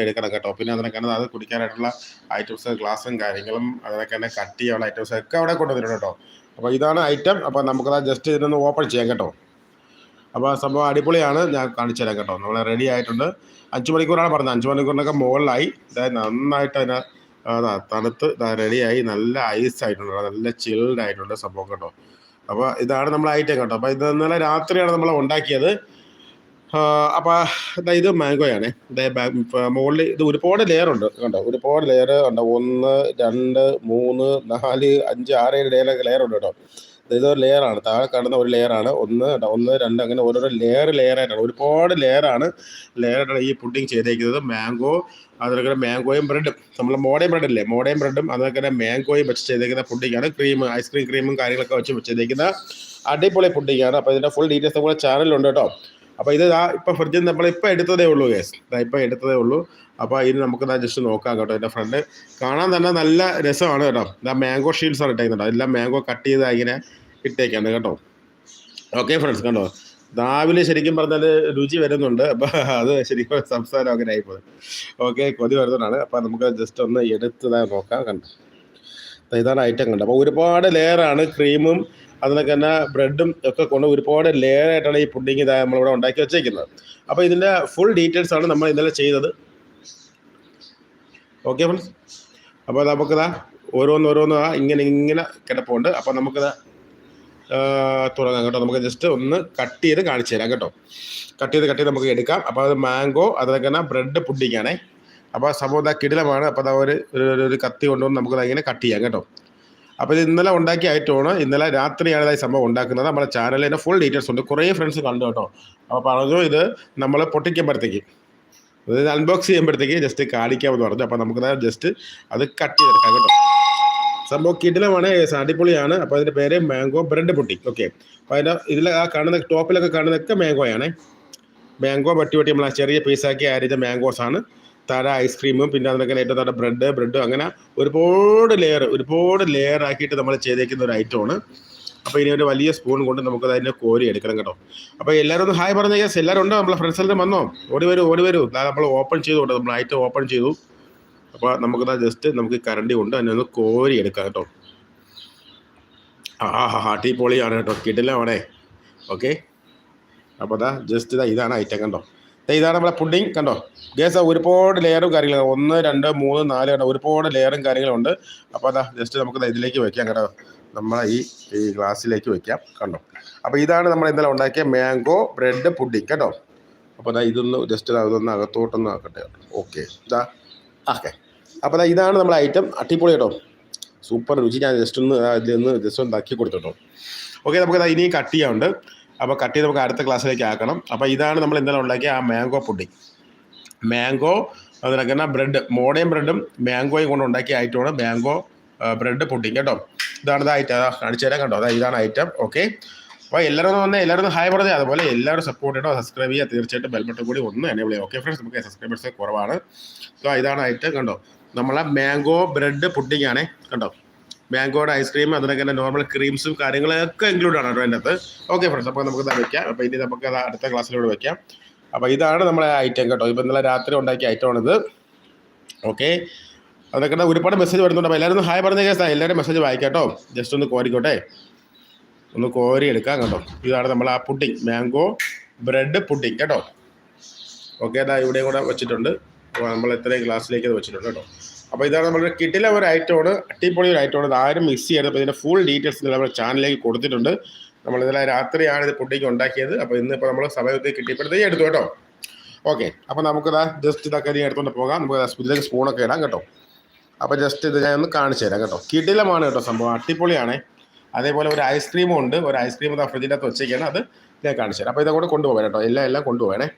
എടുക്കണം കേട്ടോ പിന്നെ അതിനൊക്കെ അത് കുടിക്കാനായിട്ടുള്ള ഐറ്റംസ് ഗ്ലാസും കാര്യങ്ങളും അതിനൊക്കെ തന്നെ കട്ട് ചെയ്യാനുള്ള ഐറ്റംസ് ഒക്കെ അവിടെ കൊണ്ടുവന്നിട്ടുണ്ട് കേട്ടോ. അപ്പോൾ ഇതാണ് ഐറ്റം അപ്പോൾ നമുക്കത് ജസ്റ്റ് ഇതിനൊന്ന് ഓപ്പൺ ചെയ്യാം കേട്ടോ. അപ്പോൾ സംഭവം അടിപൊളിയാണ്. ഞാൻ കാണിച്ചു തരാം കേട്ടോ. നമ്മൾ റെഡി ആയിട്ടുണ്ട്. അഞ്ച് മണിക്കൂറാണ് പറഞ്ഞത്. അഞ്ച് മണിക്കൂറിനൊക്കെ മുകളിലായി. അതായത് നന്നായിട്ട് അതിനെ അതാ തണുത്ത് റെഡിയായി നല്ല ഐസ് ആയിട്ടുണ്ട് നല്ല ചിൽഡ് ആയിട്ടുണ്ട് സംഭവം കേട്ടോ. അപ്പോൾ ഇതാണ് നമ്മൾ ഐറ്റം കേട്ടോ. അപ്പോൾ ഇത് ഇന്നലെ രാത്രിയാണ് നമ്മൾ ഉണ്ടാക്കിയത്. അപ്പോൾ ഇതാ മാംഗോയാണ് മുകളിൽ ഇത് ഒരുപാട് ലെയർ ഉണ്ട്. കണ്ടോ? ഒരുപാട് ലെയർ ഉണ്ട് ഒന്ന് രണ്ട് മൂന്ന് നാല് അഞ്ച് ആറ് ഏഴ് ലെയർ ലെയർ ഉണ്ട് കേട്ടോ. ഇതൊരു ലെയറാണ് താഴെ കാണുന്ന ഒരു ലെയറാണ് ഒന്ന് ഒന്ന് രണ്ട് അങ്ങനെ ഓരോരോ ലെയർ ആയിട്ടാണ്. ഒരുപാട് ലെയറാണ് ലെയറായിട്ടാണ് ഈ പുഡിങ് ചെയ്തേക്കുന്നത്. മാംഗോ അതുപോലെ മാംഗോയും ബ്രെഡും നമ്മൾ മോഡേൺ ബ്രെഡ് ഇല്ലേ? മോഡേൺ ബ്രെഡും അതുപോലെ തന്നെ മാംഗോയും വെച്ച് ചെയ്തേക്കുന്ന പുഡിങ്ങാണ് ക്രീം ഐസ്ക്രീം ക്രീമും കാര്യങ്ങളൊക്കെ വെച്ച് ചെയ്തേക്കുന്ന അടിപൊളി പുഡിങ്ങാണ് അപ്പോൾ ഇതിന്റെ ഫുൾ ഡീറ്റെയിൽസ് നമ്മുടെ ചാനലിലുണ്ട് കേട്ടോ. അപ്പോൾ ഇത് ആ ഇപ്പോൾ ഫ്രിഡ്ജിൽ നമ്മൾ നമ്മളിപ്പോൾ എടുത്തതേ ഉള്ളൂ കേസ് ഇപ്പോൾ എടുത്തതേ ഉള്ളൂ. അപ്പോൾ ഇനി നമുക്ക് ജസ്റ്റ് നോക്കാം കേട്ടോ എന്റെ ഫ്രണ്ട് കാണാൻ തന്നെ നല്ല രസമാണ് കേട്ടോ. ഇതാ മാംഗോ ഷീൽസ് ആണ് ഇട്ടേക്കുന്നുണ്ടോ എല്ലാം മാംഗോ കട്ട് ചെയ്ത് ഇങ്ങനെ ഇട്ടേക്കാണ് കേട്ടോ. ഓക്കെ ഫ്രണ്ട്സ് കണ്ടോ? രാവിലെ ശരിക്കും പറഞ്ഞാൽ രുചി വരുന്നുണ്ട്. അപ്പോൾ അത് ശരിക്കും സംസാരം അങ്ങനെ ആയിപ്പോയി. ഓക്കെ കൊതി വരുന്നതാണ്. അപ്പോൾ നമുക്ക് ജസ്റ്റ് ഒന്ന് എടുത്തതായി നോക്കാം കണ്ടോ? ഇതാണ് ഐറ്റം കണ്ടോ? അപ്പോൾ ഒരുപാട് ലെയറാണ് ക്രീമും അതിനൊക്കെ തന്നെ ബ്രെഡും ഒക്കെ കൊണ്ട് ഒരുപാട് ലെയർ ആയിട്ടാണ് ഈ പുഡിങ് ഇതാ നമ്മളിവിടെ ഉണ്ടാക്കി വെച്ചേക്കുന്നത്. അപ്പോൾ ഇതിന്റെ ഫുൾ ഡീറ്റെയിൽസ് ആണ് നമ്മൾ ഇന്നലെ ചെയ്തത്. ഓക്കെ ഫ്രണ്ട്സ് അപ്പോൾ നമുക്കിതാ ഓരോന്ന് ഓരോന്ന് ഇങ്ങനെ ഇങ്ങനെ കിടപ്പുണ്ട്. അപ്പോൾ നമുക്കിത് തുടങ്ങാം കേട്ടോ. നമുക്ക് ജസ്റ്റ് ഒന്ന് കട്ട് ചെയ്ത് കാണിച്ചു തരാം കേട്ടോ. കട്ട് ചെയ്ത് കട്ട് ചെയ്ത് നമുക്ക് എടുക്കാം. അപ്പോൾ അത് മാംഗോ അതൊക്കെ തന്നെ ബ്രെഡ് പുഡിങ്ങാണേ അപ്പോൾ സംഭവം കിടിലമാണ്. അപ്പോൾ അതാ ഒരു ഒരു കത്തി കൊണ്ടുവന്ന് നമുക്കത് ഇങ്ങനെ കട്ട് ചെയ്യാം കേട്ടോ. അപ്പോൾ ഇത് ഇന്നലെ ഉണ്ടാക്കിയ ഐറ്റമാണ് ഇന്നലെ രാത്രിയാണ് ഈ സംഭവം ഉണ്ടാക്കുന്നത്. നമ്മുടെ ചാനലിന്റെ ഫുൾ ഡീറ്റെയിൽസ് ഉണ്ട്. കുറേ ഫ്രണ്ട്സ് കണ്ടു കേട്ടോ. അപ്പോൾ പറഞ്ഞു ഇത് നമ്മൾ പൊട്ടിക്കുമ്പോഴത്തേക്ക്. അതായത് അൺബോക്സ് ചെയ്യുമ്പോഴത്തേക്ക് ജസ്റ്റ് കാണിക്കാമെന്ന് പറഞ്ഞു. അപ്പോൾ നമുക്ക് ജസ്റ്റ് അത് കട്ട് ചെയ്തെടുക്കാം കേട്ടോ. സംഭവം കിടിലമാണ് അടിപൊളിയാണ്. അപ്പോൾ അതിന്റെ പേര് മാംഗോ ബ്രെഡ് പൊട്ടി. ഓക്കെ അപ്പോൾ അതിന്റെ ഇതിൽ ആ കാണുന്ന ടോപ്പിലൊക്കെ കാണുന്നതൊക്കെ മാംഗോയാണ് മാംഗോ വെട്ടി വെട്ടി നമ്മൾ ചെറിയ പീസാക്കി മാംഗോസ് മാംഗോസാണ് താഴെ ഐസ്ക്രീമും പിന്നെ അതിനൊക്കെ ഏറ്റവും താഴെ ബ്രെഡ് ബ്രെഡ് അങ്ങനെ ഒരുപാട് ലെയർ ഒരുപാട് ലെയർ ആക്കിയിട്ട് നമ്മൾ ചെയ്തേക്കുന്ന ഒരു ഐറ്റമാണ് അപ്പോൾ ഇനി ഒരു വലിയ സ്പൂൺ കൊണ്ട് നമുക്ക് അതിനെ കോരി എടുക്കണം കേട്ടോ. അപ്പോൾ എല്ലാവരും ഒന്ന് ഹായ് പറഞ്ഞ യെസ് എല്ലാവരും ഉണ്ടോ? നമ്മളെ ഫ്രണ്ട്സ് വന്നോ? ഓടി വരൂ ഓടി വരൂ. നമ്മൾ ഓപ്പൺ ചെയ്തു കേട്ടോ നമ്മൾ ഐറ്റം ഓപ്പൺ ചെയ്തു. അപ്പോൾ നമുക്ക് ജസ്റ്റ് നമുക്ക് കറണ്ടി കൊണ്ട് അതിനെ ഒന്ന് കോരി എടുക്കാം കേട്ടോ. ആ ഹാ ടീ പൊളിയാണ് കേട്ടോ കിടിലമാണേ ഓക്കെ അപ്പോൾ അതാ ജസ്റ്റ് ഇതാ ഇതാണ് ഐറ്റം കണ്ടോ? ഇതാണ് നമ്മുടെ പുഡിങ് കണ്ടോ? ഗ്യാസ് ഒരുപാട് ലെയറും കാര്യങ്ങളും. ഒന്ന് രണ്ട് മൂന്ന് നാല് കണ്ടോ? ഒരുപാട് ലെയറും കാര്യങ്ങളും ഉണ്ട് അപ്പോൾ അതാ ജസ്റ്റ് നമുക്ക് ഇതിലേക്ക് വെക്കാം കേട്ടോ. നമ്മളെ ഈ ഈ ഗ്ലാസ്സിലേക്ക് വെക്കാം. കണ്ടോ? അപ്പോൾ ഇതാണ് നമ്മൾ ഇന്നലെ ഉണ്ടാക്കിയ മാംഗോ ബ്രെഡ് പുഡിങ് കേട്ടോ അപ്പോൾ അതാ ഇതൊന്ന് ജസ്റ്റ് അതൊന്ന് അകത്തോട്ടൊന്ന് ആക്കട്ടെ ഓക്കെ ഇതാ ഓക്കെ അപ്പോൾ അതാ ഇതാണ് നമ്മുടെ ഐറ്റം അട്ടിപ്പൊളി കേട്ടോ. സൂപ്പർ രുചി. ഞാൻ ജസ്റ്റ് ഒന്ന് ഇതിലൊന്ന് ജസ്റ്റ് ഒന്ന് ഇതാക്കി കൊടുത്തിട്ടോ ഓക്കെ നമുക്ക് ഇനിയും കട്ട് ചെയ്യാനുണ്ട്. അപ്പോൾ കട്ട് ചെയ്ത് നമുക്ക് അടുത്ത ക്ലാസ്സിലേക്ക് ആക്കണം. അപ്പോൾ ഇതാണ് നമ്മൾ ഇന്നലെ ഉണ്ടാക്കിയ ആ മാംഗോ പുഡിങ് മാംഗോ അതിനൊക്കെ ബ്രെഡ് മോഡേൺ ബ്രെഡും മാംഗോയും കൊണ്ട് ഉണ്ടാക്കിയ ഐറ്റമാണ് മാംഗോ ബ്രെഡ് പുഡിങ് കേട്ടോ. ഇതാണ് ഐറ്റം കാണിച്ചു തരാം കണ്ടോ അതാ ഇതാണ് ഐറ്റം ഓക്കെ അപ്പോൾ എല്ലാവരും വന്ന്. എല്ലാവരും ഹായ് പറഞ്ഞാൽ അതുപോലെ എല്ലാവരും സപ്പോർട്ട് ചെയ്യണോ സബ്സ്ക്രൈബ് ചെയ്യുക. തീർച്ചയായിട്ടും ബെൽബട്ടൺ കൂടി ഒന്ന് എന്നെ വിളിയാം ഓക്കെ ഫ്രണ്ട്സ് നമുക്ക് സബ്സ്ക്രൈബേഴ്സ് കുറവാണ്. സോ ഇതാണ് ഐറ്റം കണ്ടോ. നമ്മളെ മാംഗോ ബ്രെഡ് പുഡിംഗ് കണ്ടോ? മാംഗോയുടെ ഐസ്ക്രീം അതിനൊക്കെ നോർമൽ ക്രീംസും കാര്യങ്ങളൊക്കെ ഇൻക്ലൂഡ് ആണ് കേട്ടോ അതിന്റെ അകത്ത് ഓക്കെ ഫ്രണ്ട്സ് അപ്പോൾ നമുക്ക് വെക്കാം. അപ്പോൾ ഇനി നമുക്ക് അത് അടുത്ത ക്ലാസ്സിലൂടെ വെക്കാം. അപ്പോൾ ഇതാണ് നമ്മളെ ഐറ്റം കേട്ടോ. ഇപ്പോൾ ഇന്നലെ രാത്രി ഉണ്ടാക്കിയ ഐറ്റം ഐറ്റമാണിത് ഓക്കെ അതൊക്കെ ഒരുപാട് മെസ്സേജ് വരുന്നുണ്ട്. അപ്പോൾ എല്ലാവരും ഹായ് പറഞ്ഞ കേസാ എല്ലാവരും മെസ്സേജ് വായിക്കാട്ടോ ജസ്റ്റ് ഒന്ന് കോരിക്കോട്ടെ. ഒന്ന് കോരി എടുക്കാം കേട്ടോ. ഇതാണ് നമ്മൾ ആ പുഡിങ് മാംഗോ ബ്രെഡ് പുഡിങ് കേട്ടോ. ഓക്കെ അതാ ഇവിടെയും കൂടെ വെച്ചിട്ടുണ്ട്. അപ്പോൾ നമ്മൾ എത്രയും ഗ്ലാസ്സിലേക്ക് അത് വെച്ചിട്ടുണ്ട് കേട്ടോ. അപ്പോൾ ഇതാണ് നമ്മളൊരു കിടില ഒരു ഐറ്റമാണ് അടിപൊളി ഒരു ഐറ്റമാണ് ഇത് ആരും മിസ് ചെയ്യരുത്. അപ്പോൾ ഇതിന്റെ ഫുൾ ഡീറ്റെയിൽസ് നമ്മുടെ ചാനലിലേക്ക് കൊടുത്തിട്ടുണ്ട്. നമ്മൾ ഇന്നലെ രാത്രിയാണ് ഇത് പുട്ടിക്ക് ഉണ്ടാക്കിയത്. അപ്പോൾ ഇന്നിപ്പോൾ നമ്മൾ സമയത്ത് കിട്ടിയപ്പോഴത്തേക്ക് എടുത്തു കേട്ടോ. ഓക്കെ അപ്പോൾ നമുക്കിതാ ജസ്റ്റ് ഇതൊക്കെ ഇനി എടുത്തുകൊണ്ട് പോകാം. നമുക്ക് ഇതിലേക്ക് സ്പൂണൊക്കെ ഇടാം കേട്ടോ. അപ്പോൾ ജസ്റ്റ് ഇത് ഞാൻ ഒന്ന് കാണിച്ചു തരാം കേട്ടോ. കിടിലമാണ് കേട്ടോ സംഭവം. അടിപൊളിയാണ്. അതേപോലെ ഒരു ഐസ്ക്രീമും ഉണ്ട്. ഒരു ഐസ്ക്രീം ഇതാ ഫ്രിഡ്ജിന്റെ അകത്ത് വെച്ചേക്കാണ്. അത് ഞാൻ കാണിച്ചു തരാം. അപ്പോൾ ഇതങ്ങോട്ട് കൊണ്ടുപോകാം കേട്ടോ. എല്ലാം എല്ലാം കൊണ്ടുപോകണേ.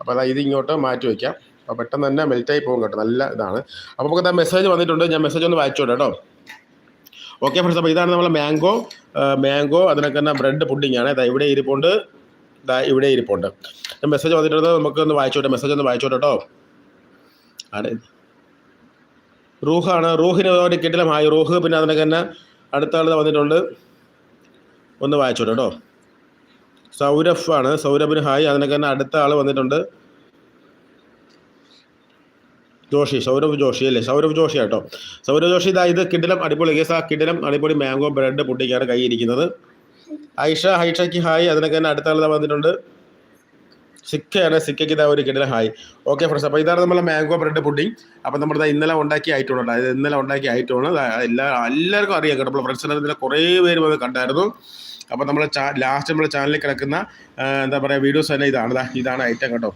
അപ്പോൾ അതാ ഇത് ഇങ്ങോട്ട് മാറ്റി വയ്ക്കാം അപ്പോൾ പെട്ടെന്ന് തന്നെ മെൽറ്റായി പോകും കേട്ടോ. നല്ല ഇതാണ്. അപ്പോൾ നമുക്ക് എന്താ മെസ്സേജ് വന്നിട്ടുണ്ട്. ഞാൻ മെസ്സേജ് ഒന്ന് വായിച്ചോട്ടെ കേട്ടോ. ഓക്കെ ഫ്രണ്ട്സ് അപ്പോൾ ഇതാണ് നമ്മളെ മാംഗോ മാംഗോ അതിനൊക്കെ തന്നെ ബ്രെഡ് പുഡിംഗ് ആണ്. ഇതാ ഇവിടെ ഇരിപ്പുണ്ട്. ഇതാ ഇവിടെ ഇരിപ്പുണ്ട്. മെസ്സേജ് വന്നിട്ടുണ്ട്. നമുക്ക് ഒന്ന് വായിച്ചോട്ടെ. മെസ്സേജ് ഒന്ന് വായിച്ചോട്ടെ കേട്ടോ. ആണ്. റൂഹാണ്. റൂഹിന് ഒരു കിട്ടിലമായി റൂഹ് പിന്നെ അതിനൊക്കെ തന്നെ അടുത്ത ആൾ വന്നിട്ടുണ്ട്. ഒന്ന് വായിച്ചോട്ടെ കേട്ടോ. ആണ്. സൗരഭിന് ഹായ്. അതിനൊക്കെ തന്നെ അടുത്ത ആൾ വന്നിട്ടുണ്ട്. ജോഷി സൗരവ് ജോഷി അല്ലേ? സൗരവ് ജോഷി ആട്ടോ. സൗരവ് ജോഷി ഇതാ ഇത് കിടിലം അടിപൊളി കേസ്. ആ കിടിലം അടിപൊളി മാംഗോ ബ്രെഡ് പുട്ടിക്കാണ് കൈയിരിക്കുന്നത് ഐഷ ഹൈഷയ്ക്ക് ഹായ്. അതിനൊക്കെ തന്നെ അടുത്ത ആൾ വന്നിട്ടുണ്ട്. സിക്കയാണ്. സിക്കയ്ക്ക് ഇതാ ഒരു കിടിലം ഹായ്. ഓക്കെ ഫ്രണ്ട്സ് അപ്പോൾ ഇതാണ് നമ്മളെ മാംഗോ ബ്രെഡ് പുഡിങ് അപ്പോൾ നമ്മുടെ ഇന്നലെ ഉണ്ടാക്കി ആയിട്ടുണ്ട് അതായത് ഇന്നലെ ഉണ്ടാക്കി ആയിട്ടാണ് എല്ലാ എല്ലാവർക്കും അറിയാം കേട്ടോ. നമ്മൾ ഫ്രണ്ട്സിനെ ഇതിനെ കുറേ പേര് വന്ന് കണ്ടായിരുന്നു. അപ്പോൾ നമ്മൾ ലാസ്റ്റ് നമ്മുടെ ചാനലിൽ കിടക്കുന്ന എന്താ പറയുക വീഡിയോസ് തന്നെ ഇതാണ്. ഇതാണ് ഐറ്റം കേട്ടോ.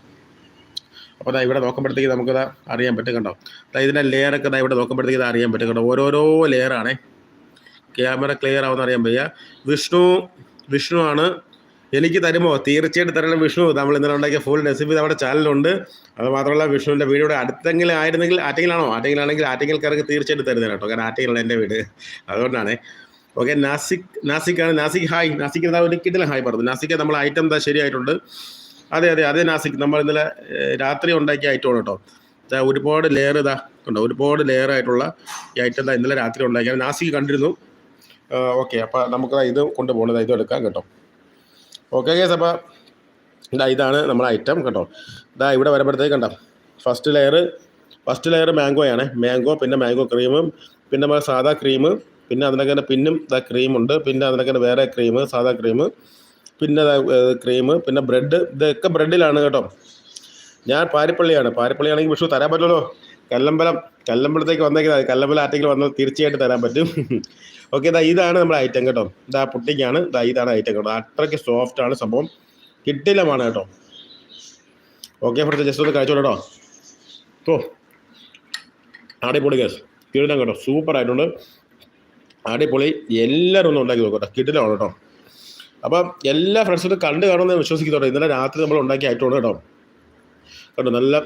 അപ്പോൾ ദാ ഇവിടെ നോക്കുമ്പോഴത്തേക്ക് നമുക്കത് അറിയാൻ പറ്റും കണ്ടോ? അതായത് ഇതിന്റെ ലെയറൊക്കെ ദാ ഇവിടെ നോക്കുമ്പോഴത്തേക്ക് അറിയാൻ പറ്റും കേട്ടോ ഓരോരോ ലെയറാണേ ക്യാമറ ക്ലിയർ ആവുമെന്ന് അറിയാൻ വയ്യ. വിഷ്ണു വിഷ്ണു ആണ്. എനിക്ക് തരുമോ? തീർച്ചയായിട്ടും തരണം വിഷ്ണു. നമ്മൾ ഇന്നലെ ഉണ്ടാക്കിയ ഫുൾ റെസിപ്പി നമ്മുടെ ചാനലുണ്ട് അത് മാത്രമല്ല വിഷ്ണുവിന്റെ വീടിവിടെ അടുത്തെങ്കിലും ആയിരുന്നെങ്കിൽ ആറ്റെങ്കിലാണോ ആറ്റെങ്കിലാണെങ്കിൽ ആറ്റെങ്കിൽക്കാർക്ക് തീർച്ചയായിട്ടും തരുന്നത് കേട്ടോ. കാരണം ആറ്റെങ്കിലാണ് എന്റെ വീട്. അതുകൊണ്ടാണ്. ഓക്കെ നാസിക് നാസിക്കാണ് നാസിക് ഹായ് എന്താ ഒരു കിട്ടില്ല ഹായ് പറഞ്ഞു നാസിക്ക് നമ്മൾ ഐറ്റം എന്താ ശരിയായിട്ടുണ്ട്. അതെ അതെ അതെ നാസിക്. നമ്മൾ ഇന്നലെ രാത്രി ഉണ്ടാക്കിയ ഐറ്റമാണ് കേട്ടോ. ഒരുപാട് ലെയർ ഇതാ കണ്ടോ? ഒരുപാട് ലെയർ ആയിട്ടുള്ള ഈ ഐറ്റം ഇന്നലെ രാത്രി ഉണ്ടാക്കിയത് നാസിക് കണ്ടിരുന്നു. ഓക്കെ അപ്പോൾ നമുക്ക് ഇത് കൊണ്ടുപോകണത് ഇത് എടുക്കാം കേട്ടോ. ഓക്കെ കേസ് അപ്പോൾ ഇതാ ഇതാണ് നമ്മുടെ ഐറ്റം കേട്ടോ. ഇതാ ഇവിടെ വരുമ്പോഴത്തേക്ക് കണ്ടോ? First layer first layer mango ആണ്. മാംഗോ പിന്നെ മാംഗോ ക്രീമും പിന്നെ നമ്മുടെ സാധാ ക്രീം പിന്നെ അതിനൊക്കെ പിന്നും ഇതാ ക്രീമുണ്ട് പിന്നെ അതിനൊക്കെ വേറെ ക്രീം സാധാ ക്രീം പിന്നെ ക്രീം പിന്നെ ബ്രെഡ് ഇതൊക്കെ ബ്രെഡിലാണ് കേട്ടോ. ഞാൻ പാരിപ്പള്ളിയാണ്. പാരിപ്പള്ളിയാണെങ്കിൽ വിഷു തരാൻ പറ്റുമല്ലോ കല്ലമ്പലം കല്ലമ്പലത്തേക്ക് വന്നേക്ക്. കല്ലമ്പലം ആറ്റെങ്കിലും വന്നാൽ തീർച്ചയായിട്ടും തരാൻ പറ്റും. ഓക്കെ ഇതാ ഇതാണ് നമ്മുടെ ഐറ്റം കേട്ടോ. ഇതാ പുട്ടിക്കാണ് ഇതാ ഇതാണ് ഐറ്റം കേട്ടോ. അത്രയ്ക്ക് സോഫ്റ്റ് ആണ് സംഭവം. കിട്ടിലമാണ് കേട്ടോ. ഓക്കെ ഫ്രണ്ട്സ് ജസ്റ്റ് ഒന്ന് കഴിച്ചോളൂ കേട്ടോ. ഓ അടിപൊളി ഗസ് കിടിലം കേട്ടോ. സൂപ്പർ ആയിട്ടുണ്ട്. അടിപൊളി. എല്ലാവരും ഒന്ന് ഉണ്ടാക്കി നോക്കട്ടെ കിടിലമാണ് കേട്ടോ. അപ്പം എല്ലാ ഫ്രണ്ട്സും കണ്ട് കാണുമെന്ന് വിശ്വസിക്കുന്നുണ്ട്. ഇന്നലെ രാത്രി നമ്മൾ ഉണ്ടാക്കി ആയിട്ടുണ്ട് കേട്ടോ. കേട്ടോ നല്ല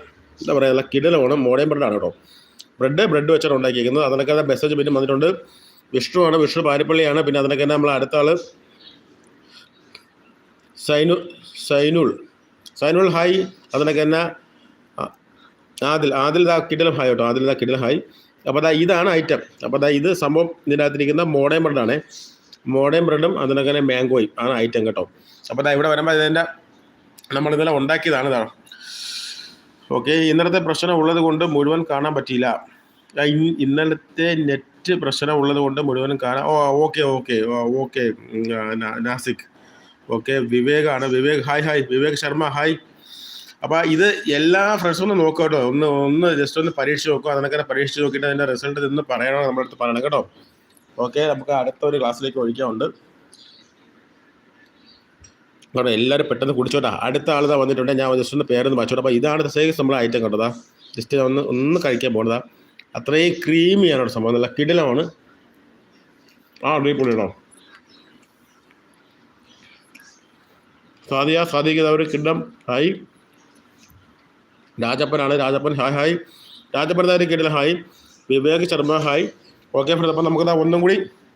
എന്താ പറയുക നല്ല കിടലമാണ് മോഡേൺ ബ്രെഡാണ് കേട്ടോ. ബ്രെഡ് ബ്രെഡ് വെച്ചാണ് ഉണ്ടാക്കിയിരിക്കുന്നത്. അതിനൊക്കെ മെസ്സേജ് പിന്നെ വന്നിട്ടുണ്ട്. വിഷ്ണുവാണ് വിഷ്ണു പാരിപ്പള്ളിയാണ്. പിന്നെ അതിനൊക്കെ നമ്മൾ അടുത്ത ആൾ സൈനു സൈനുൾ. സൈനുൾ ഹായ് അതിനൊക്കെ തന്നെ ആദിൽ ആദിൽ ദാ കിടിലം ഹായ് കേട്ടോ. ആദിൽ ദാ കിടിലം ഹായ് അപ്പോൾ ദാ ഇതാണ് ഐറ്റം അപ്പോൾ ദാ ഇത് സംഭവം ഇതിനകത്തിരിക്കുന്ന മോഡേൺ ബ്രെഡാണ് മോഡേൺ ബ്രെഡും അതിനൊക്കെ തന്നെ മാംഗോയും ആണ് ഐറ്റം കേട്ടോ. അപ്പോൾ ഇവിടെ വരുമ്പോൾ ഇതിന്റെ നമ്മൾ ഇന്നലെ ഉണ്ടാക്കിയതാണ് ഇതാണ് ഓക്കെ ഇന്നലത്തെ പ്രശ്നം ഉള്ളത് കൊണ്ട് മുഴുവൻ കാണാൻ പറ്റിയില്ല. ഇന്നലത്തെ നെറ്റ് പ്രശ്നം ഉള്ളത് കൊണ്ട് മുഴുവനും കാണാൻ ഓ okay okay okay Nashik. Okay വിവേകാണ് Vivek hi hi Vivek Sharma hi അപ്പോൾ ഇത് എല്ലാ ഫ്രണ്ട്സും ഒന്ന് നോക്കാം കേട്ടോ. ഒന്ന് ഒന്ന് ജസ്റ്റ് ഒന്ന് പരീക്ഷിച്ച് നോക്കുക അതിനൊക്കെ പരീക്ഷിച്ച് നോക്കിയിട്ട് അതിന്റെ റിസൾട്ട് നിന്ന് പറയണം നമ്മുടെ അടുത്ത് പറയണം കേട്ടോ. ഓക്കെ നമുക്ക് അടുത്ത ഒരു ക്ലാസ്സിലേക്ക് ഒഴിക്കാനുണ്ട്. അവിടെ എല്ലാവരും പെട്ടെന്ന് കുടിച്ചോട്ടാ. അടുത്ത ആൾ ഇതാ വന്നിട്ടുണ്ട്. ഞാൻ ജസ്റ്റ് ഒന്ന് പേരൊന്ന് വായിച്ചോട്ടെ അപ്പോൾ ഇതാണ് സേസ് നമ്മുടെ ഐറ്റം കണ്ടതാ ജസ്റ്റ് ഒന്ന് ഒന്ന് കഴിക്കാൻ പോണതാ. അത്രയും ക്രീമിയാണ് അവിടെ സംഭവം. നല്ല കിടിലമാണ്. ആ അടിപൊളിയാണോ? സാദിയ സാദിക്ക് ഒരു കിണ്ണം. ഹായ്. രാജപ്പനാണ് രാജപ്പൻ. Hi hi. രാജപ്പൻ ഇതാ ഒരു കിടിലം hi. Vivek Sharma hi. Okay friend അപ്പം നമുക്കത് ഒന്നും കൂടി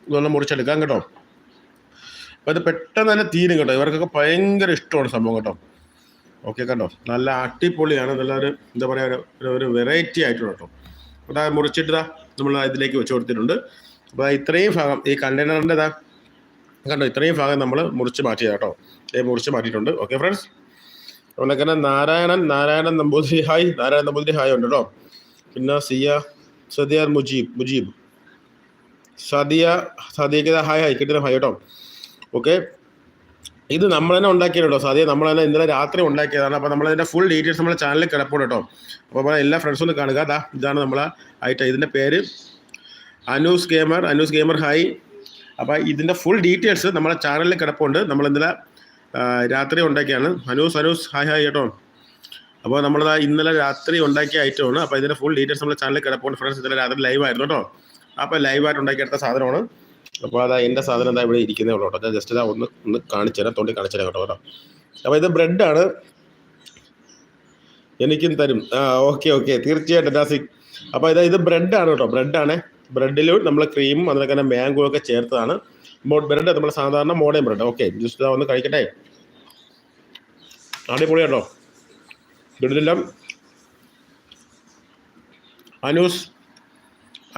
ഇതൊന്ന് മുറിച്ചെടുക്കാം കേട്ടോ. അപ്പോൾ ഇത് പെട്ടെന്ന് തന്നെ തീരും കേട്ടോ. ഇവർക്കൊക്കെ ഭയങ്കര ഇഷ്ടമാണ് സംഭവം കേട്ടോ. ഓക്കെ കണ്ടോ? നല്ല അടിപൊളിയാണ്. നല്ലൊരു എന്താ പറയുക ഒരു- വെറൈറ്റി ആയിട്ടുള്ള കേട്ടോ. അതാ മുറിച്ചിട്ട് നമ്മൾ ഇതിലേക്ക് വെച്ച് കൊടുത്തിട്ടുണ്ട്. അപ്പോൾ ഇത്രയും ഭാഗം ഈ കണ്ടെയ്നറിന്റെ ഇതാ കണ്ടോ? ഇത്രയും ഭാഗം നമ്മൾ മുറിച്ച് മാറ്റിയതാ കേട്ടോ. ഏ മുറിച്ച് മാറ്റിയിട്ടുണ്ട്. ഓക്കെ ഫ്രണ്ട്സ് അതുപോലെ തന്നെ നാരായണൻ നാരായണൻ നമ്പൂതിരി ഹായ്. നാരായണൻ നമ്പൂതിരി ഹായ് ഉണ്ട് കേട്ടോ. പിന്നെ സിയ സദിയാർ മുജീബ് മുജീബ്. സദിയ സദിയക്ക് ഹായ് ഹായ് കിട്ടുന്ന ഹായ് കേട്ടോ. ഓക്കെ ഇത് നമ്മൾ തന്നെ ഉണ്ടാക്കിയല്ലോ സദ്യ നമ്മൾ തന്നെ ഇന്നലെ രാത്രി ഉണ്ടാക്കിയതാണ്. അപ്പോൾ നമ്മളതിന്റെ ഫുൾ ഡീറ്റെയിൽസ് നമ്മുടെ ചാനലിൽ കിടപ്പുണ്ട് കേട്ടോ. അപ്പോൾ നമ്മളെ എല്ലാ ഫ്രണ്ട്സും ഒന്ന് കാണുക. അതാ ഇതാണ് നമ്മൾ ഐറ്റം ഇതിന്റെ പേര് Anoos gamer Anoos gamer hi അപ്പോൾ ഇതിന്റെ ഫുൾ ഡീറ്റെയിൽസ് നമ്മളെ ചാനലിൽ കിടപ്പുണ്ട്. നമ്മൾ ഇന്നലെ രാത്രി ഉണ്ടാക്കിയാണ് അനൂസ് അനൂസ് ഹായ് ഹായ് കേട്ടോ. അപ്പോൾ നമ്മളത് ഇന്നലെ രാത്രി ഉണ്ടാക്കിയ ഐറ്റമാണ് അപ്പോൾ ഇതിന്റെ ഫുൾ ഡീറ്റെയിൽസ് നമ്മുടെ ചാനലിൽ കിടപ്പുണ്ട്. ഫ്രണ്ട്സ് ഇന്നലെ രാത്രി ലൈവായിരുന്നു കേട്ടോ. അപ്പോൾ ലൈവായിട്ട് ഉണ്ടാക്കിയെടുത്ത സാധനമാണ്. അപ്പോൾ അതാ എന്റെ സാധനം എന്താ ഇവിടെ ഇരിക്കുന്നേ ഉള്ളൂ കേട്ടോ. ഞാൻ ജസ്റ്റ് ഇതാ ഒന്ന് ഒന്ന് കാണിച്ചു തൊണ്ടി കാണിച്ചു തരാം കേട്ടോ കേട്ടോ. അപ്പോൾ ഇത് ബ്രെഡാണ് എനിക്കും തരും. ആ ഓക്കെ ഓക്കെ തീർച്ചയായിട്ടും ദാസി അപ്പോൾ ഇത് ഇത് ബ്രെഡാണ് കേട്ടോ. ബ്രെഡാണ് ബ്രെഡിൽ നമ്മൾ ക്രീമും അതിനൊക്കെ തന്നെ മാംഗോ ഒക്കെ ചേർത്തതാണ്. ബ്രെഡ് നമ്മൾ സാധാരണ മോഡേൺ ബ്രെഡ് ഓക്കെ ജസ്റ്റ് ഒന്ന് കഴിക്കട്ടെ. അടിപൊളി കേട്ടോ ബ്രെഡിലെല്ലാം അനൂസ്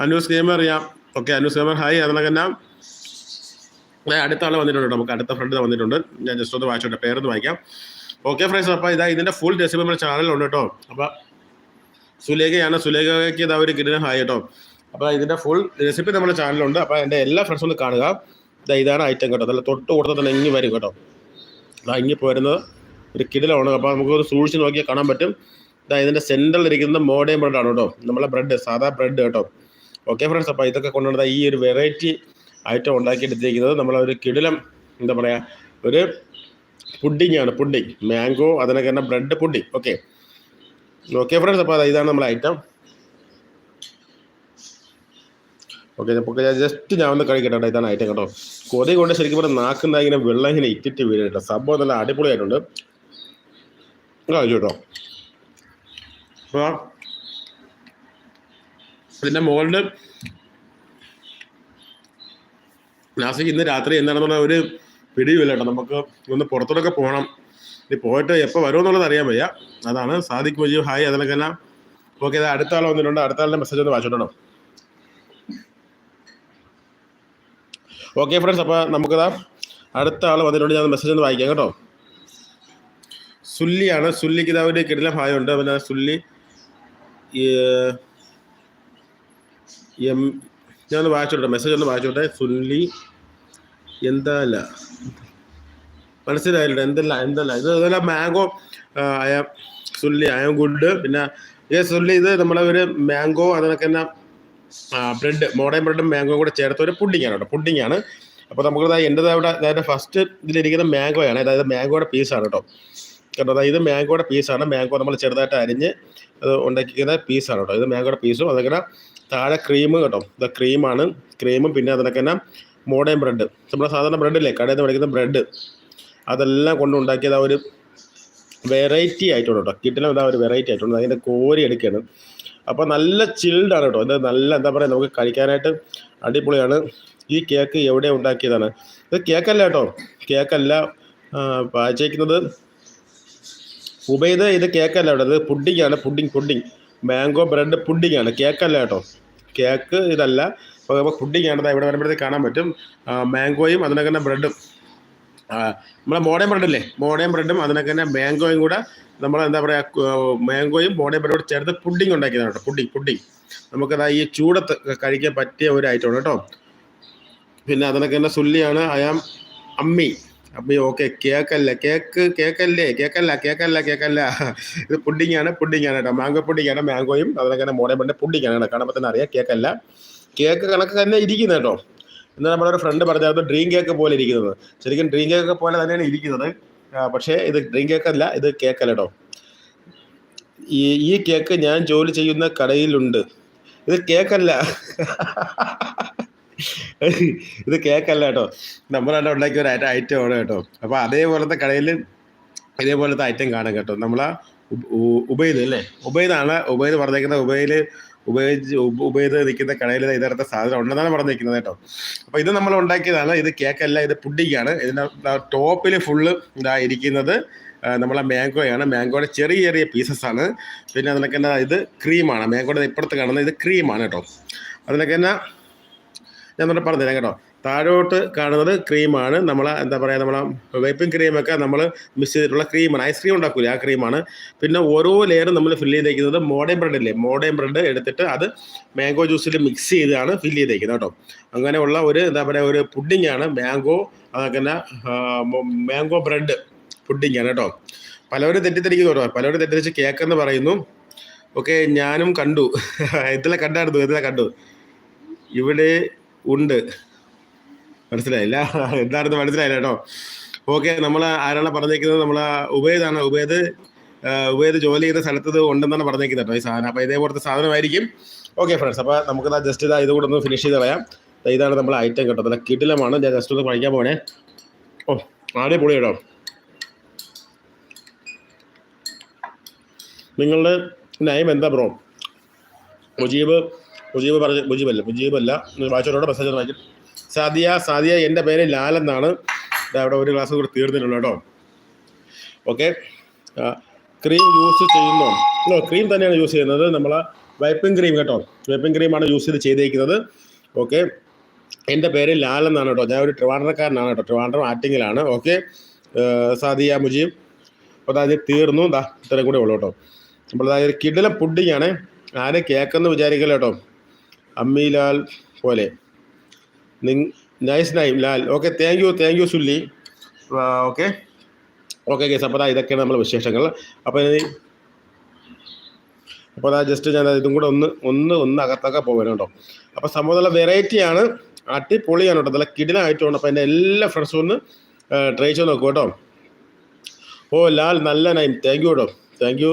അനൂസ് ഗെയിമർ അറിയാം ഓക്കെ അനൂസ് ഗെയിമർ ഹായ് അതിനൊക്കെ തന്നെ അടുത്ത ആൾ വന്നിട്ടുണ്ട് നമുക്ക് അടുത്ത ഫ്രണ്ട് വന്നിട്ടുണ്ട്. ഞാൻ ജസ്റ്റ് ഒന്ന് വായിച്ചോട്ടെ പേരൊന്ന് വായിക്കാം. ഓക്കെ ഫ്രണ്ട്സ് അപ്പോൾ ഇതാ ഇതിന്റെ ഫുൾ റെസിപ്പി നമ്മുടെ ചാനലുണ്ട് കേട്ടോ. അപ്പോൾ സുലേഖയാണ് സുലേഖയ്ക്ക് ഇതാ ഒരു കിടിലൻ ഹായ് കേട്ടോ. അപ്പോൾ ഇതിന്റെ ഫുൾ റെസിപ്പി നമ്മുടെ ചാനലുണ്ട് അപ്പോൾ എന്റെ എല്ലാ ഫ്രണ്ട്സും ഒന്ന് കാണുക. ഇതാ ഇതാണ് ഐറ്റം കേട്ടോ. നല്ല തൊട്ട് കൊടുത്താൽ തന്നെ ഇങ്ങി വരും കേട്ടോ. അതാ ഇങ്ങി പോരുന്നത് ഒരു കിടിലാണ്. അപ്പോൾ നമുക്കൊന്ന് സൂക്ഷിച്ച് നോക്കിയാൽ കാണാൻ പറ്റും. ഇതാ ഇതിന്റെ സെന്ററിൽ ഇരിക്കുന്നത് മോഡേൺ ബ്രെഡാണ് കേട്ടോ. നമ്മളെ ബ്രെഡ് സാധാ ബ്രെഡ് കേട്ടോ. ഓക്കെ ഫ്രണ്ട്സ് അപ്പോൾ ഇതൊക്കെ കൊണ്ടുവന്നത് ഈ ഒരു വെറൈറ്റി ഐറ്റം ഉണ്ടാക്കിയെടുത്തിരിക്കുന്നത് നമ്മളൊരു കിടിലം എന്താ പറയുക ഒരു പുഡിങ്ങാണ് പുഡിംഗ് മാംഗോ അതിനൊക്കെ തന്നെ bread pudding okay okay friends അപ്പോൾ ഇതാണ് നമ്മളെ ഐറ്റം ഓക്കെ അപ്പോൾ ജസ്റ്റ് ഞാൻ ഒന്ന് കഴിക്കട്ടെ ഇതാണ് ഐറ്റം കേട്ടോ. കൊതി കൊണ്ട് ശരിക്കും പറഞ്ഞാൽ നാക്കുന്ന ഇങ്ങനെ വെള്ളം ഇങ്ങനെ ഇറ്റിറ്റ് കേട്ടോ സംഭവം നല്ല അടിപൊളിയായിട്ടുണ്ട്. കഴിച്ചു കേട്ടോ. ഇതിന്റെ മുകളിൽ നാസിക്ക് ഇന്ന് രാത്രി എന്താണെന്നുള്ള ഒരു പിടിയുമില്ല കേട്ടോ. നമുക്ക് ഒന്ന് പുറത്തോട്ടൊക്കെ പോകണം. ഇനി പോയിട്ട് എപ്പോൾ വരുമെന്നുള്ളത് അറിയാൻ വയ്യ. അതാണ് സാദിഖ് മജീബ്. ഹായ് അതിനൊക്കെ എല്ലാം ഓക്കെ ഇത് അടുത്ത ആൾ വന്നിട്ടുണ്ട്. അടുത്ത ആളുടെ മെസ്സേജ് ഒന്ന് വായിച്ചോട്ടോ ഓക്കെ ഫ്രണ്ട്സ് അപ്പോൾ നമുക്കതാ അടുത്ത ആൾ വന്നിട്ടുണ്ട്. ഞാൻ മെസ്സേജ് ഒന്ന് വായിക്കാം കേട്ടോ. സുല്ലിയാണ്. സുല്ലിക്ക് ഇതാ ഒരു കിടിലം ഹായുണ്ട് പിന്നെ സുല്ലി എം ഞാനൊന്ന് വായിച്ചോട്ടെ മെസ്സേജ് ഒന്ന് വായിച്ചോട്ടെ. സുല്ലി എന്തല്ല? മനസ്സിലായില്ല എന്തല്ല എന്തല്ല? ഇത് അതല്ല മാംഗോ അയ സുല്ലി അയ ഗുഡ് പിന്നെ ഈ സുല്ലി ഇത് നമ്മളെ ഒരു മാംഗോ അതിനൊക്കെ തന്നെ ബ്രെഡ് മോഡേൺ ബ്രെഡും മാംഗോ കൂടെ ചേർത്ത ഒരു പുഡിംഗ് ആണ് കേട്ടോ പുഡിംഗ് ആണ്. അപ്പോൾ നമുക്ക് എന്റെ അവിടെ അതായത് ഫസ്റ്റ് ഇതിലിരിക്കുന്ന മാംഗോ ആണ്. അതായത് മാംഗോയുടെ പീസാണ് കേട്ടോ. കേട്ടോ അതായത് ഇത് മാംഗോയുടെ പീസാണ് മാംഗോ നമ്മൾ ചെറുതായിട്ട് അരിഞ്ഞ് അത് ഉണ്ടാക്കിക്കുന്ന പീസാണ് കേട്ടോ. ഇത് മാംഗോയുടെ പീസും അതൊക്കെ താഴെ ക്രീം കേട്ടോ. ഇത് ക്രീമാണ് ക്രീമും പിന്നെ അതിനൊക്കെ തന്നെ മോഡേൺ ബ്രെഡ് നമ്മുടെ സാധാരണ ബ്രെഡില്ലേ കടയിൽ നിന്ന് മേടിക്കുന്ന ബ്രെഡ് അതെല്ലാം കൊണ്ട് ഉണ്ടാക്കിയത് ആ ഒരു വെറൈറ്റി ആയിട്ടുണ്ട് കേട്ടോ. കിട്ടിലും ഇതാ ഒരു വെറൈറ്റി ആയിട്ടുണ്ട്. അതിന്റെ കോരി എടുക്കുകയാണ്. അപ്പോൾ നല്ല ചിൽഡാണ് കേട്ടോ. ഇത് നല്ല എന്താ പറയുക നമുക്ക് കഴിക്കാനായിട്ട് അടിപൊളിയാണ്. ഈ കേക്ക് എവിടെ ഉണ്ടാക്കിയതാണ്? ഇത് കേക്കല്ല കേട്ടോ. കേക്കല്ല പാചകിക്കുന്നത് ഉബൈദ് ഇത് കേക്കല്ല കേട്ടോ. ഇത് പുഡിംഗ് ആണ്. Pudding pudding mango bread pudding ആണ്. കേക്കല്ല കേട്ടോ. കേക്ക് ഇതല്ല. അപ്പോൾ പുഡിംഗ് ആണ്. ഇവിടെ വരുമ്പോഴത്തേക്ക് കാണാൻ പറ്റും. മാംഗോയും അതിനൊക്കെ തന്നെ ബ്രെഡും നമ്മളെ മോഡേൺ ബ്രെഡില്ലേ മോഡേൺ ബ്രെഡും അതിനൊക്കെ തന്നെ മാംഗോയും കൂടെ നമ്മൾ എന്താ പറയുക മാംഗോയും മോഡേൺ ബ്രെഡും കൂടെ ചേർത്ത് പുഡിംഗ് ഉണ്ടാക്കിയതാണ് കേട്ടോ. പുഡിംഗ് പുഡിംഗ് നമുക്കതാ ഈ ചൂടത്ത് കഴിക്കാൻ പറ്റിയ ഒരു ഐറ്റമാണ് കേട്ടോ. പിന്നെ അതിനൊക്കെ തന്നെ സുല്ലിയാണ്. അയാം അമ്മി. അമ്മി ഓക്കെ കേക്കല്ല കേക്ക് കേക്കല്ലേ കേക്കല്ല കേക്കല്ല കേക്കല്ല. ഇത് പുഡിംഗ് ആണ് കേട്ടോ. മാംഗോ പുഡിംഗ് ആണ് മാംഗോയും അതിനൊക്കെ തന്നെ ബ്രെഡ് പുഡിംഗ് ആണ് കേട്ടോ. കാണുമ്പോൾ തന്നെ അറിയാം കേക്കല്ല. കേക്ക് കണക്ക് തന്നെ ഇരിക്കുന്നത് കേട്ടോ. എന്നാൽ നമ്മുടെ ഒരു ഫ്രണ്ട് പറഞ്ഞായിരുന്നു ഡ്രീം കേക്ക് പോലെ ഇരിക്കുന്നത്. ശരിക്കും ഡ്രീം കേക്ക് പോലെ തന്നെയാണ് ഇരിക്കുന്നത്. പക്ഷേ ഇത് ഡ്രീം അല്ല ഇത് കേക്കല്ല കേട്ടോ. ഈ ഈ കേക്ക് ഞാൻ ജോലി ചെയ്യുന്ന കടയിലുണ്ട്. ഇത് കേക്കല്ല ഇത് കേക്കല്ല കേട്ടോ. നമ്മളവിടെ ഉണ്ടാക്കിയ ഒരു ഐറ്റം ആണ് കേട്ടോ. അപ്പോൾ അതേപോലത്തെ കടയിൽ ഇതേപോലത്തെ ഐറ്റം കാണും കേട്ടോ. നമ്മളാ ഉബൈദ് അല്ലേ? ഉബൈദാണ്. ഉബൈദ് പറഞ്ഞേക്കുന്ന ഉബൈദ് ഉപയോഗിച്ച് ഉപയോഗിച്ച് നിൽക്കുന്ന കടയിൽ ഇതരത്തെ സാധനം ഉണ്ടെന്നാണ് പറഞ്ഞിരിക്കുന്നത് കേട്ടോ. അപ്പോൾ ഇത് നമ്മൾ ഉണ്ടാക്കിയതാണ്. ഇത് കേക്കല്ല ഇത് പുഡിങ്ങാണ്. ഇതിന്റെ ടോപ്പിൽ ഫുള്ള് ഇതാ ഇരിക്കുന്നത് നമ്മളെ മാംഗോയാണ് മാംഗോയുടെ ചെറിയ ചെറിയ പീസസ് ആണ്. പിന്നെ അതിനൊക്കെ ഇത് ക്രീമാണ് മാംഗോയുടെ ഇപ്പുറത്ത് കാണുന്നത് ഇത് ക്രീമാണ് കേട്ടോ. അതിനൊക്കെ ഞാൻ പറഞ്ഞ പറഞ്ഞുതരാം കേട്ടോ. താഴോട്ട് കാണുന്നത് ക്രീമാണ് നമ്മൾ എന്താ പറയുക നമ്മളെ വൈപ്പിംഗ് ക്രീമൊക്കെ നമ്മൾ മിക്സ് ചെയ്തിട്ടുള്ള ക്രീമാണ് ഐസ്ക്രീം ഉണ്ടാക്കില്ല ആ ക്രീമാണ് പിന്നെ ഓരോ ലെയറും നമ്മൾ ഫില്ല് ചെയ്തേക്കുന്നത് മോഡേൺ ബ്രെഡ് അല്ലേ മോഡേൺ ബ്രെഡ് എടുത്തിട്ട് അത് മാംഗോ ജ്യൂസിൽ മിക്സ് ചെയ്താണ് ഫില്ല് ചെയ്തേക്കുന്നത് കേട്ടോ. അങ്ങനെയുള്ള ഒരു എന്താ പറയുക ഒരു പുഡിങ്ങാണ് മാംഗോ തന്നെ മാംഗോ ബ്രെഡ് പുഡിങ്ങാണ് കേട്ടോ. പലവരും തെറ്റിദ്ധരിക്കുന്നു കേട്ടോ. പലവരും തെറ്റിദ്ധരിച്ച് കേക്കെന്ന് പറയുന്നു. ഓക്കെ ഞാനും കണ്ടു. ഇതിലെ കണ്ടായിരുന്നു ഇതിലെ കണ്ടു. ഇവിടെ ഉണ്ട്. മനസ്സിലായില്ല എന്താണെന്ന് മനസ്സിലായില്ല കേട്ടോ. ഓക്കെ നമ്മൾ ആരാണ് പറഞ്ഞേക്കുന്നത്? നമ്മൾ ഉപേദാണ് ഉപേത് ഉപേത് ജോലി ചെയ്ത സ്ഥലത്ത് ഉണ്ടെന്നാണ് പറഞ്ഞേക്കുന്നത് കേട്ടോ ഈ സാധനം. അപ്പോൾ ഇതേപോലത്തെ സാധനമായിരിക്കും. ഓക്കെ ഫ്രണ്ട്സ് അപ്പോൾ നമുക്ക് ജസ്റ്റ് ഇതാ ഇത് കൂടെ ഒന്ന് ഫിനിഷ് ചെയ്ത് പറയാം ഇതാണ് നമ്മൾ ഐറ്റം കേട്ടോ. നല്ല കിടിലമാണ്. ഞാൻ ജസ്റ്റ് ഒന്ന് കഴിക്കാൻ പോണേ ഓ ആടെ പൊളി കേട്ടോ. നിങ്ങളുടെ നയം എന്താ ബ്രോ മുജീബ് മുജീബ് പറഞ്ഞ മുജീബല്ല മുജീബല്ല വായിച്ചോട്ടോ മെസ്സേജ് വായിച്ചു സാദിയ സാദിയ എന്റെ പേര് ദാ അവിടെ ഒരു ക്ലാസ് കൂടി തീർന്നിട്ടുണ്ട് കേട്ടോ. ഓക്കെ ക്രീം യൂസ് ചെയ്യുന്നു. അല്ലോ ക്രീം തന്നെയാണ് യൂസ് ചെയ്യുന്നത്. നമ്മൾ വൈപ്പിംഗ് ക്രീം കേട്ടോ. വൈപ്പിംഗ് ക്രീമാണ് യൂസ് ചെയ്ത് ചെയ്തേക്കുന്നത്. ഓക്കെ എന്റെ പേര് ലാൽ എന്നാണ് കേട്ടോ. ഞാൻ ഒരു ട്രിവാൻഡ്രക്കാരനാണ് കേട്ടോ. ട്രിവാൻഡ്രം ആറ്റിങ്ങിലാണ് ഓക്കെ സാദിയ മുജീബ്. അപ്പോൾ അതായത് തീർന്നു. ദാ ഇത്രയും കൂടെ ഉള്ളൂ കേട്ടോ. അപ്പോൾ ഒരു കിടിലം പുഡിങ്ങാണ് ആരെ കേൾക്കെന്ന് വിചാരിക്കല്ലോ കേട്ടോ? അമ്മിലാൽ പോലെ. Nice name Lal. Okay thank you thank you സുല്ലി. Okay okay കേസ് അപ്പോൾ ഇതൊക്കെയാണ് നമ്മളെ വിശേഷങ്ങൾ. അപ്പോൾ ഇനി അപ്പോൾ അതാ ജസ്റ്റ് ഞാൻ ഇതും കൂടെ ഒന്ന് ഒന്ന് ഒന്ന് അകത്തൊക്കെ പോകണം കേട്ടോ. അപ്പോൾ സംഭവം നല്ല വെറൈറ്റിയാണ് അടിപൊളിയാണ് കേട്ടോ. നല്ല കിടിലായിട്ടുണ്ട്. അപ്പോൾ എന്റെ എല്ലാ ഫ്രണ്ട്സും ഒന്ന് ട്രൈ ചെയ്ത് നോക്കൂ കേട്ടോ. ഓ ലാൽ നല്ല നൈം താങ്ക് യു കേട്ടോ. Thank you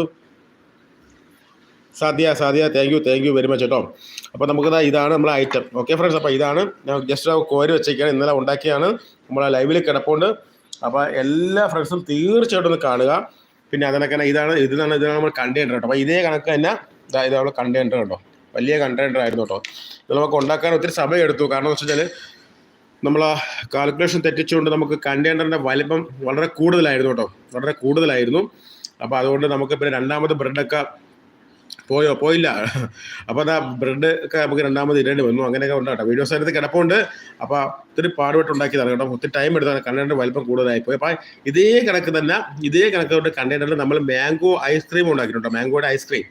Sadhya Sadhya. Thank you thank you very much കേട്ടോ. അപ്പോൾ നമുക്കിതാ ഇതാണ് നമ്മുടെ ഐറ്റം ഓക്കെ ഫ്രണ്ട്സ് അപ്പോൾ ഇതാണ് ഞാൻ ജസ്റ്റ് കോരി വെച്ചേക്കാണ്. ഇന്നലെ ഉണ്ടാക്കിയാണ്. നമ്മളെ ലൈവിൽ കിടപ്പുണ്ട്. അപ്പോൾ എല്ലാ ഫ്രണ്ട്സും തീർച്ചയായിട്ടും ഒന്ന് കാണുക. പിന്നെ അതിനൊക്കെ ഇതാണ് ഇതാണ് ഇതാണ് നമ്മൾ കണ്ടെയ്നർ കേട്ടോ. അപ്പോൾ ഇതേ കണക്ക് തന്നെ ഇതാ നമ്മൾ കണ്ടെയ്നർ കേട്ടോ. വലിയ കണ്ടെയ്നർ ആയിരുന്നു കേട്ടോ. ഇത് നമുക്ക് ഉണ്ടാക്കാൻ ഒത്തിരി സമയം എടുത്തു. കാരണം എന്ന് വെച്ചാൽ നമ്മൾ കാൽക്കുലേഷൻ തെറ്റിച്ചുകൊണ്ട് നമുക്ക് കണ്ടെയ്നറിന്റെ വലിപ്പം വളരെ കൂടുതലായിരുന്നു കേട്ടോ. വളരെ കൂടുതലായിരുന്നു. അപ്പോൾ അതുകൊണ്ട് നമുക്ക് പിന്നെ രണ്ടാമത് ബ്രെഡൊക്കെ പോയോ? പോയില്ല. അപ്പോൾ അതാ ബ്രെഡ് ഒക്കെ നമുക്ക് രണ്ടാമത് ഇടേണ്ടി വന്നു. അങ്ങനെയൊക്കെ ഉണ്ട് കേട്ടോ. വീഡിയോസ് കിടപ്പുണ്ട്. അപ്പോൾ ഒത്തിരി പാടുപെട്ട് ഉണ്ടാക്കിയതാണ് കേട്ടോ. ഒത്തിരി ടൈം എടുത്താണ്. കണ്ടെയ്നറിന്റെ വലിപ്പം കൂടുതലായി പോയി. അപ്പോൾ ഇതേ കണക്ക് തന്നെ ഇതേ കണക്ക് കൊണ്ട് കണ്ടെയ്നറിൽ നമ്മൾ മാംഗോ ഐസ്ക്രീം ഉണ്ടാക്കിയിട്ടുണ്ട് മാംഗോയുടെ ഐസ്ക്രീം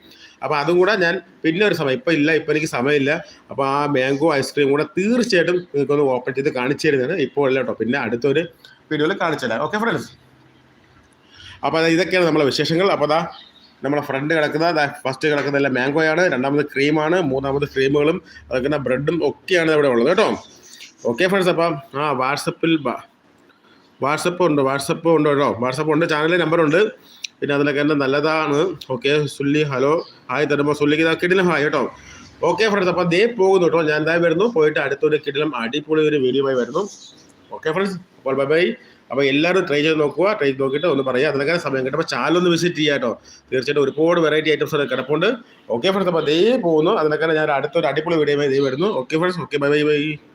അപ്പോൾ അതും കൂടെ ഞാൻ പിന്നെ ഒരു സമയം ഇപ്പം ഇല്ല ഇപ്പം എനിക്ക് സമയമില്ല. അപ്പോൾ ആ മാംഗോ ഐസ്ക്രീം കൂടെ തീർച്ചയായിട്ടും നിങ്ങൾക്കൊന്ന് ഓപ്പൺ ചെയ്ത് കാണിച്ചു തരുന്നതാണ്. ഇപ്പോൾ ഇല്ല കേട്ടോ. പിന്നെ അടുത്തൊരു വീഡിയോയിൽ കാണിച്ചു ഓക്കെ ഫ്രണ്ട്സ് അപ്പോൾ ഇതൊക്കെയാണ് നമ്മളെ വിശേഷങ്ങൾ. അപ്പോൾ അതാ നമ്മളെ ഫ്രണ്ട് കിടക്കുന്ന ഫസ്റ്റ് കിടക്കുന്ന എല്ലാം മാംഗോയാണ് രണ്ടാമത് ക്രീമാണ് മൂന്നാമത് ക്രീമുകളും അതൊക്കെ ബ്രെഡും ഒക്കെയാണ് ഇവിടെ ഉള്ളത് കേട്ടോ. ഓക്കെ ഫ്രണ്ട്സ് അപ്പം ആ വാട്സപ്പിൽ വാട്സപ്പ് ഉണ്ട് വാട്സപ്പ് ഉണ്ട് കേട്ടോ. വാട്സപ്പ് ഉണ്ട് ചാനലിൽ നമ്പറുണ്ട് പിന്നെ അതിലൊക്കെ തന്നെ നല്ലതാണ്. ഓക്കെ സുല്ലി ഹലോ ഹായ് തരുമ്പോൾ സുല്ലിക്ക് കിടിലം ഹായ് കേട്ടോ. ഓക്കെ ഫ്രണ്ട്സ് അപ്പം ദേ പോകുന്നു കേട്ടോ. ഞാൻ എന്തായാലും വരുന്നു പോയിട്ട് അടുത്തൊരു കിടിലം അടിപൊളി ഒരു വീഡിയോ ആയി വരുന്നു. ഓക്കെ ഫ്രണ്ട്സ് അപ്പോൾ ബൈ ബൈ അപ്പോൾ എല്ലാവരും ട്രൈ ചെയ്ത് നോക്കുക ട്രൈ ചെയ്ത് നോക്കിയിട്ട് ഒന്ന് പറയുക അതിനൊക്കെ സമയം കിട്ടുമ്പോൾ ചാനൽ ഒന്ന് വിസിറ്റ് ചെയ്യുക കേട്ടോ. തീർച്ചയായിട്ടും ഒരുപാട് വെറൈറ്റി ഐറ്റംസ് കിടപ്പുണ്ട്. ഓക്കെ ഫ്രണ്ട്സ് അപ്പോൾ ദേ പോകുന്നു. അതിനൊക്കെ ഞാൻ അടുത്തൊരു അടിപൊളി വീഡിയോ ദേ വരുന്നു. Okay friends okay bye bye bye